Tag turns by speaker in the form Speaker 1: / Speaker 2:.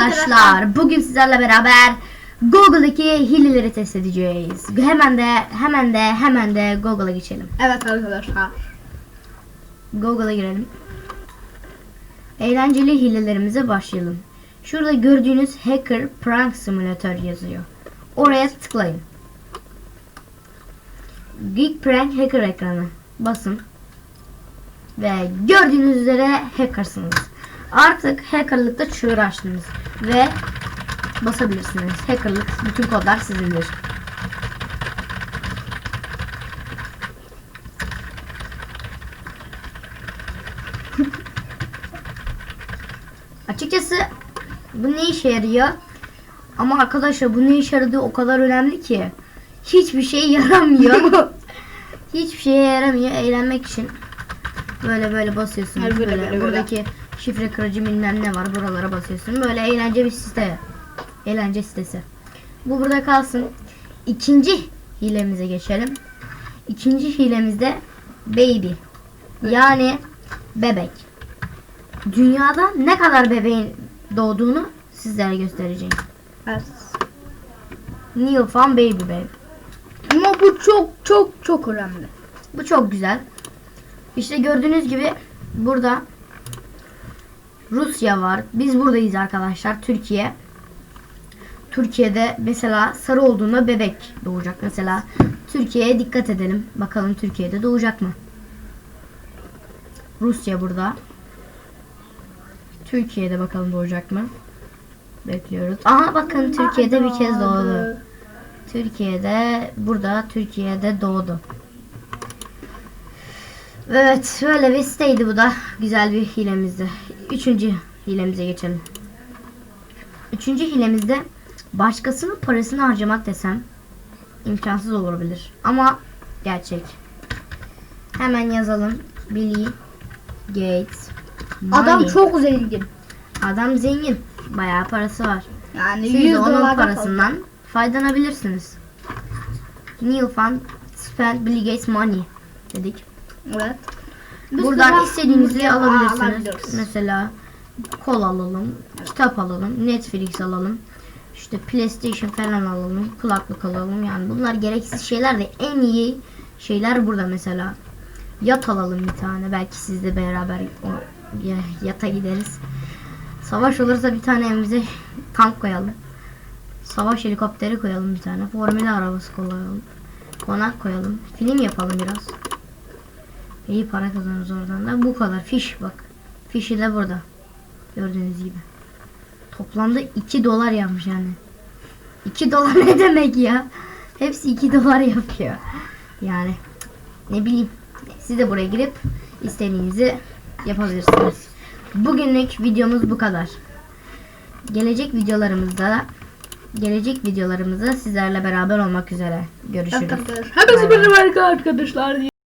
Speaker 1: arkadaşlar. Bugün sizlerle beraber Google'daki hileleri test edeceğiz. Hemen de hemen de hemen de Google'a geçelim.
Speaker 2: Evet arkadaşlar.
Speaker 1: Google'a girelim. Eğlenceli hilelerimize başlayalım. Şurada gördüğünüz Hacker Prank Simulator yazıyor. Oraya tıklayın. Geek Prank Hacker ekranı. Basın. Ve gördüğünüz üzere hackersınız. Artık hackerlıkta çığır açtınız. Ve basabilirsiniz. Hackerlık bütün kodlar sizindir. Açıkçası bu ne işe yarıyor? Ama arkadaşlar bu ne işe yaradığı o kadar önemli ki. Hiçbir şey yaramıyor. Hiçbir şeye yaramıyor eğlenmek için. Böyle böyle basıyorsun.
Speaker 2: Hayır, böyle,
Speaker 1: böyle,
Speaker 2: böyle, böyle.
Speaker 1: Şifre kırıcı bilmem ne var buralara basıyorsun. Böyle eğlence bir site. Eğlence sitesi. Bu burada kalsın. İkinci hilemize geçelim. İkinci hilemizde baby. Yani bebek. Dünyada ne kadar bebeğin doğduğunu sizlere göstereceğim.
Speaker 2: Evet.
Speaker 1: New Found Baby Babe.
Speaker 2: Ama bu çok çok çok önemli.
Speaker 1: Bu çok güzel. İşte gördüğünüz gibi burada Rusya var. Biz buradayız arkadaşlar. Türkiye. Türkiye'de mesela sarı olduğunda bebek doğacak. Mesela Türkiye'ye dikkat edelim. Bakalım Türkiye'de doğacak mı? Rusya burada. Türkiye'de bakalım doğacak mı? Bekliyoruz. Aha bakın Türkiye'de bir kez doğdu. Türkiye'de burada Türkiye'de doğdu. Evet böyle bir siteydi bu da. Güzel bir hilemizdi. Üçüncü hilemize geçelim. Üçüncü hilemizde başkasının parasını harcamak desem imkansız olabilir. Ama gerçek. Hemen yazalım. Billy Gates.
Speaker 2: Adam
Speaker 1: money.
Speaker 2: çok zengin.
Speaker 1: Adam zengin. Bayağı parası var.
Speaker 2: Yani
Speaker 1: Siz
Speaker 2: 100
Speaker 1: de onun parasından faydalanabilirsiniz. Neil Fund spend Bill Gates money dedik.
Speaker 2: Evet. Biz
Speaker 1: Buradan istediğinizi alabilirsiniz.
Speaker 2: alabiliriz.
Speaker 1: Mesela kol alalım, kitap alalım, Netflix alalım. İşte PlayStation falan alalım, kulaklık alalım. Yani bunlar gereksiz şeyler de en iyi şeyler burada mesela. Yat alalım bir tane. Belki sizle beraber o ya- yata gideriz. Savaş olursa bir tane evimize tank koyalım. Savaş helikopteri koyalım bir tane. Formula arabası koyalım. Konak koyalım. Film yapalım biraz. İyi para kazanırız oradan da. Bu kadar. Fiş bak. Fişi de burada. Gördüğünüz gibi. Toplamda 2 dolar yapmış yani. 2 dolar ne demek ya? Hepsi 2 dolar yapıyor. Yani ne bileyim. Siz de buraya girip istediğinizi yapabilirsiniz. Bugünlük videomuz bu kadar. Gelecek videolarımızda gelecek videolarımızda sizlerle beraber olmak üzere. Görüşürüz.
Speaker 2: Herkese merhaba arkadaşlar.